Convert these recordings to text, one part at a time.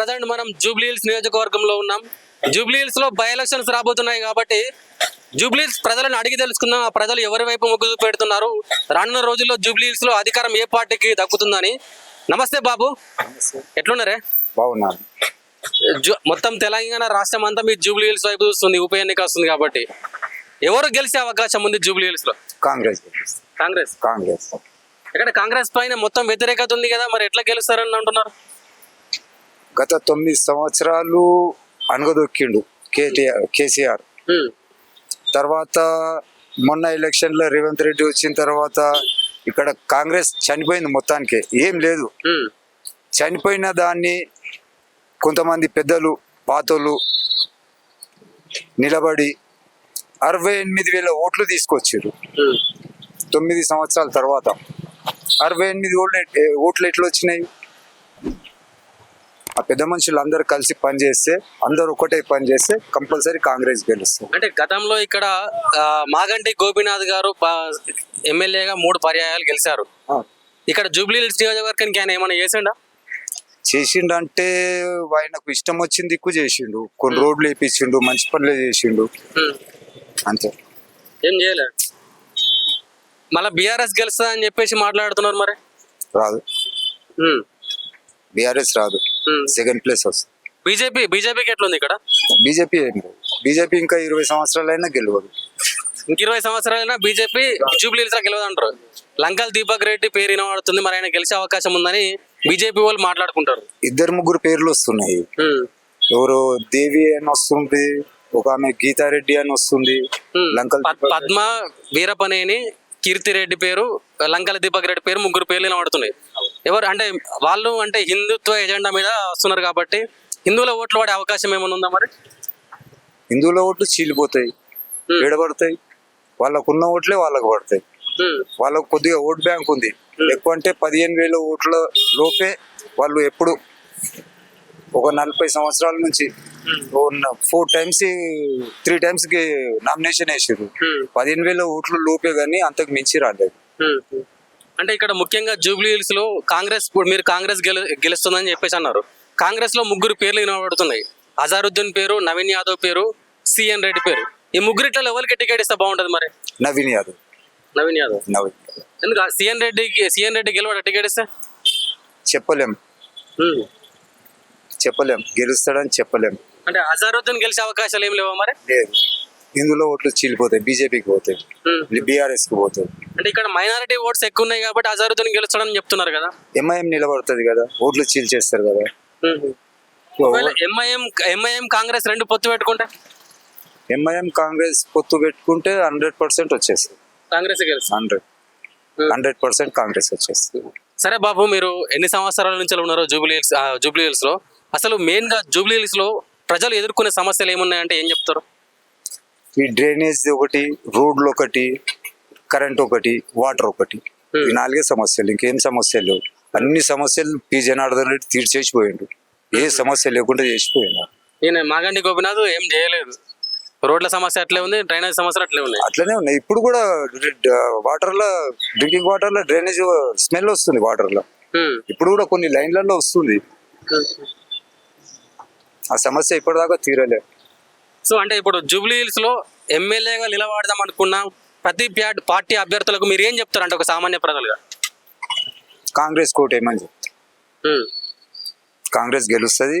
Present మనం Jubilee hills నియోజకవర్గంలో ఉన్నాం. జూబ్లీ హిల్స్లో బై ఎలక్షన్స్ రాబోతున్నాయి కాబట్టి జూబ్లీ హిల్స్ ప్రజలను అడిగి తెలుసుకుందాం. ఆ ప్రజలు ఎవరి వైపు మొగ్గు పెడుతున్నారు రానున్న రోజుల్లో జూబ్లీ హిల్స్లో అధికారం ఏ పార్టీకి దక్కుతుందని. నమస్తే బాబు. ఎట్లున్నారే? బాగున్నాను. జు- మొత్తం తెలంగాణ రాష్ట్రం అంతా మీ జూబ్లీ హిల్స్ వైపు చూస్తుంది. ఉప ఎన్నిక వస్తుంది కాబట్టి. ఎవరు గెలిచే అవకాశం ఉంది జూబ్లీ హిల్స్లో కాంగ్రెస్. కాంగ్రెస్. కాంగ్రెస్. ఇక్కడ కాంగ్రెస్ పైన మొత్తం వ్యతిరేకత ఉంది కదా. మరి ఎట్లా గెలుస్తారని అంటున్నారు? గత తొమ్మిది సంవత్సరాలు అనగదొక్కిండు కేటీఆర్ కేసీఆర్. తర్వాత మొన్న ఎలక్షన్లో రేవంత్ రెడ్డి వచ్చిన తర్వాత ఇక్కడ కాంగ్రెస్ చనిపోయింది మొత్తానికి. ఏం లేదు. చనిపోయిన దాన్ని కొంతమంది పెద్దలు పాతోళ్ళు నిలబడి అరవై ఎనిమిది వేల ఓట్లు తీసుకొచ్చారు. తొమ్మిది సంవత్సరాల తర్వాత. అరవై ఎనిమిది ఓట్లు ఓట్లు ఎట్లా వచ్చినాయి? ఆ పెద్ద మనుషులు అందరు కలిసి పనిచేస్తే అందరు ఒకటే పని చేస్తే కంపల్సరీ కాంగ్రెస్ గెలుస్తుంది. అంటే గతంలో ఇక్కడ మాగంటి గోపీనాథ్ గారు ఎమ్మెల్యేగా మూడు పర్యాయాలు గెలిచారు. ఇక్కడ జూబ్లీ హిల్స్ నియోజకవర్గానికి ఆయన ఏమైనా చేసిండా? చేసిండంటే ఆయనకు ఇష్టం వచ్చింది ఎక్కువ చేసిండు. కొన్ని రోడ్లు వేపించిండు మంచి పనులు చేసిండు. అంతే. ఏం చేయలే. మళ్ళీ బీఆర్ఎస్ గెలుస్తా అని చెప్పేసి మాట్లాడుతున్నారు మరి? రాదు. బీఆర్ఎస్ రాదు. సెకండ్ ప్లేస్ వస్తుంది. బీజేపీ బీజేపీకి ఎట్లుంది ఇక్కడ? బీజేపీ ఏం లేదు. బీజేపీ ఇంకా ఇరవై సంవత్సరాలైనా గెలవదు. ఇంక ఇరవై సంవత్సరాలైనా బీజేపీ జూబ్లీ హిల్స్ గెలవదు అంటారు లంకల్ దీపక్ రెడ్డి పేరు వినబడుతుంది మరి ఆయన గెలిచే అవకాశం ఉందని బీజేపీ వాళ్ళు మాట్లాడుకుంటారు. ఇద్దరు ముగ్గురు పేర్లు వస్తున్నాయి. ఉమ్, ఎవరు దేవి అని వస్తుంది ఒక ఆమె గీతారెడ్డి అని వస్తుంది. ఉమ్. లంకల్ పద్- పద్మ వీరపనేని కీర్తి రెడ్డి పేరు లంకల దీపక్ రెడ్డి పేరు ముగ్గురు పేర్లు వినబడుతున్నాయి. ఎవరు అంటే వాళ్ళు అంటే హిందుత్వ ఎజెండా మీద వస్తున్నారు కాబట్టి హిందువుల ఓట్లు పడే అవకాశం ఏమైనా ఉందా మరి? హిందువుల ఓట్లు చీలిపోతాయి. విడబడతాయి వాళ్ళకున్న ఓట్లే వాళ్ళకు పడతాయి. వాళ్ళకు కొద్దిగా ఓట్ బ్యాంక్ ఉంది. ఎక్కువ అంటే పదిహేను వేల ఓట్ల లోపే వాళ్ళు ఎప్పుడు ఒక నలభై సంవత్సరాల నుంచి ఫోర్ టైమ్స్ త్రీ టైమ్స్కి నామినేషన్ వేసారు ఉమ్, పదిహేను వేల ఓట్ల లోపే కానీ అంతకు మించి రాలేదు. ఉమ్. అంటే ఇక్కడ ముఖ్యంగా జూబ్లీ హిల్స్లో కాంగ్రెస్ మీరు కాంగ్రెస్ గెలు గెలుస్తుందని చెప్పేసి అన్నారు. కాంగ్రెస్లో ముగ్గురు పేర్లు వినబడుతున్నాయి. అజారుద్దీన్ పేరు నవీన్ యాదవ్ పేరు సిఎన్ రెడ్డి పేరు. ఈ ముగ్గురిట్లో ఎవరికి టికెట్ ఇస్తే బాగుంటది మరి? నవీన్ యాదవ్. నవీన్ యాదవ్. నవీన్. ఎందుకు? సిఎన్ రెడ్డికి సిఎన్ రెడ్డి గెలవడ టికెట్ ఇస్తే? చెప్పలేం. ఉమ్. చెప్పలేం. గెలుస్తాడని చెప్పలేం. అంటే అజారుద్దీన్ గెలిచే అవకాశాలు ఏం లేవా మరి? లేదు. ఇందులో ఓట్లు చీలిపోతాయి. బీజేపీకి పోతాయి. బీఆర్ఎస్కి పోతాయి. అంటే ఇక్కడ మైనారిటీ ఓట్స్ ఎక్కువ ఉన్నాయి కాబట్టి అజారుద్దీన్ గెలుస్తాడని చెప్తున్నారు కదా. ఎంఐఎం నిలబడుతుంది కదా. ఓట్లు చీల్చేస్తారు కదా. ఎంఐఎం ఎంఐఎం కాంగ్రెస్ రెండు పొత్తు పెట్టుకుంటే? ఎంఐఎం కాంగ్రెస్ పొత్తు పెట్టుకుంటే హండ్రెడ్ పర్సెంట్ వచ్చేస్తుంది. కాంగ్రెస్ గెలుస్తుంది. హండ్రెడ్. హండ్రెడ్ పర్సెంట్ కాంగ్రెస్ వచ్చేస్తుంది. సరే బాబు మీరు ఎన్ని సంవత్సరాల నుంచి ఉన్నారో జూబ్లీ జూబ్లీ హిల్స్లో అసలు మెయిన్గా జూబ్లీ హిల్స్లో ప్రజలు ఎదుర్కొనే సమస్యలు ఏమున్నాయంటే ఏం చెప్తారు? ఈ డ్రైనేజ్ ఒకటి రోడ్లు ఒకటి కరెంట్ ఒకటి వాటర్ ఒకటి. ఈ నాలుగే సమస్యలు ఇంకేం సమస్యలు లేవు. అన్ని సమస్యలు పి జనార్దన్ రెడ్డి తీర్చేసిపోయిండు. ఏ సమస్య లేకుండా చేసిపోయిండు. ఈయన మాగంటి గోపినాథ్ ఏం చేయలేదు. రోడ్ల సమస్య అట్లే ఉంది డ్రైనేజ్ సమస్యలు అట్లే ఉన్నాయి. అట్లనే ఉన్నాయి. ఇప్పుడు కూడా వాటర్లో డ్రింకింగ్ వాటర్లో డ్రైనేజ్ స్మెల్ వస్తుంది వాటర్లో ఉమ్. ఇప్పుడు కూడా కొన్ని లైన్లలో వస్తుంది. ఆ సమస్య ఇప్పటిదాకా తీరలేదు. సో అంటే ఇప్పుడు జూబ్లీ హిల్స్లో ఎమ్మెల్యేగా నిలబడదాం అనుకున్న ప్రతి పార్టీ అభ్యర్థులకు మీరు ఏం చెప్తారు అంటే ఒక సామాన్య ప్రజలుగా? కాంగ్రెస్ కోట్ ఏమని. కాంగ్రెస్ గెలుస్తుంది.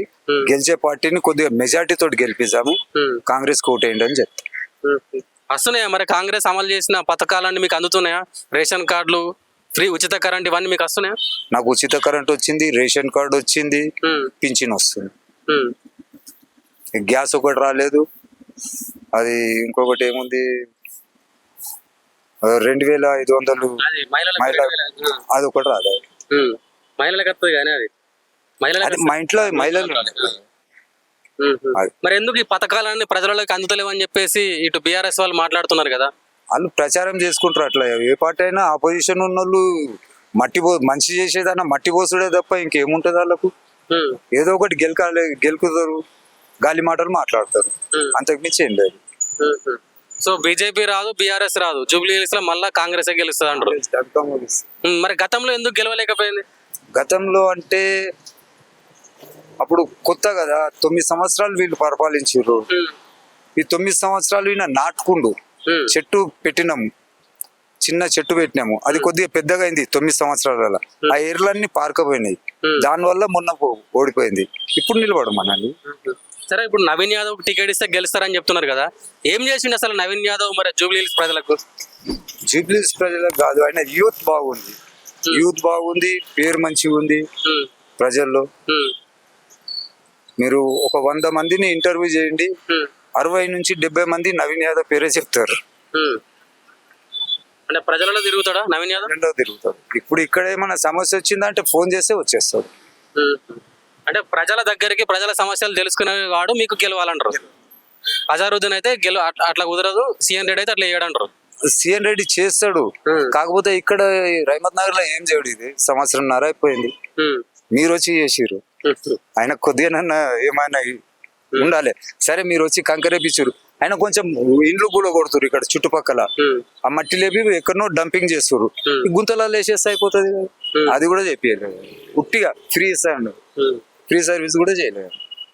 గెలిచే పార్టీని కొద్దిగా మెజార్టీ తోటి గెలిపిస్తాము. కాంగ్రెస్ కోట్ వేయండి అని చెప్తా వస్తున్నాయా మరి? కాంగ్రెస్ అమలు చేసిన పథకాలన్నీ మీకు అందుతున్నాయా? రేషన్ కార్డులు ఫ్రీ ఉచిత కరెంట్ ఇవన్నీ మీకు వస్తున్నాయా? నాకు ఉచిత కరెంట్ వచ్చింది రేషన్ కార్డు వచ్చింది పింఛన్ వస్తుంది. గ్యాస్ ఒకటి రాలేదు. అది ఇంకొకటి ఏముంది? రెండు వేల ఐదు వందలు అది ఒకటి రాలేదు. ఉమ్. మహిళలకు వస్తుంది కానీ అది. మా ఇంట్లో మహిళలు. మరి ఎందుకు ఈ పథకాలన్నీ ప్రజలకు అందుతలేవు అని చెప్పేసి ఇటు బీఆర్ఎస్ వాళ్ళు మాట్లాడుతున్నారు కదా? వాళ్ళు ప్రచారం చేసుకుంటారు అట్లా. ఏ పార్టీ అయినా ఆపోజిషన్ ఉన్న వాళ్ళు మట్టి పో మంచి చేసేదన్నా మట్టి పోసుడే తప్ప ఇంకేముంటది వాళ్ళకు? ఏదో ఒకటి గెలకాలి గెలుకుతారు. గాలి మాటలు మాట్లాడతారు. అంతకు మించి ఏం లేదు. సో బీజేపీ రాదు బీఆర్ఎస్ రాదు. జూబ్లీ హిల్స్లో మళ్ళా కాంగ్రెస్ గెలుస్తుంది అంటారు? మరి గతంలో ఎందుకు గెలవలేకపోయింది? గతంలో అంటే అప్పుడు కొత్త కదా తొమ్మిది సంవత్సరాలు వీళ్ళు పరిపాలించారు ఈ తొమ్మిది సంవత్సరాలు ఈయన నాటుకుండు. చెట్టు పెట్టినాము. చిన్న చెట్టు పెట్టినాము. అది కొద్దిగా పెద్దగా అయింది తొమ్మిది సంవత్సరాల ఆ ఏర్లన్నీ పారకపోయినాయి. దానివల్ల మొన్న ఓడిపోయింది. ఇప్పుడు నిలబడమనండి సరే ఇప్పుడు నవీన్ యాదవ్ టికెట్ ఇస్తే గెలుస్తారని చెప్తున్నారు కదా. ఏం చేసిండు అసలు నవీన్ యాదవ్ మరి జూబ్లీ హిల్స్ ప్రజలకు? జూబ్లీస్ ప్రజలకు కాదు ఆయన యూత్ బాగుంది. యూత్ బాగుంది పేరు మంచిగా ఉంది ఉమ్, ప్రజల్లో. ఉమ్, మీరు ఒక వంద మందిని ఇంటర్వ్యూ చేయండి అరవై నుంచి డెబ్బై మంది నవీన్ యాదవ్ పేరే చెప్తారు. అంటే ప్రజలలో తిరుగుతాడా నవీన్ యాదవ్? రెండో తిరుగుతారు ఇప్పుడు ఇక్కడ ఏమైనా సమస్య వచ్చిందంటే ఫోన్ చేస్తే వచ్చేస్తాడు. అంటే ప్రజల దగ్గరికి ప్రజల సమస్యలు తెలుసుకునే వాడు మీకు గెలవాలంటారు. అజారుద్దీన్ అయితే గెలు అట్లా- కుదరదు. సీఎం రెడ్డి అయితే అట్లా వేయడంటారు సీఎన్ రెడ్డి చేస్తాడు. కాకపోతే ఇక్కడ రైమత్ నగర్లో ఏం చేయడు ఇది? సంవత్సరంన్నర అయిపోయింది మీరు వచ్చి చేసిర్రు. ఉమ్, ఆయన కొద్దిగా ఏమైనా ఉండాలి. సరే మీరు వచ్చి కంకరేపించారు ఆయన కొంచెం ఇండ్లు కూడా కొడుతురు ఇక్కడ చుట్టుపక్కల. ఆ మట్టి లేపి ఎక్కడనో డంపింగ్ చేస్తారు గుంతలలో వేసేస్తే అయిపోతుంది. అది కూడా చెప్పలేదు ఉట్టిగా ఫ్రీ ఇస్తాడు. ఉమ్. ఫ్రీ సర్వీస్ కూడా చేయలేదు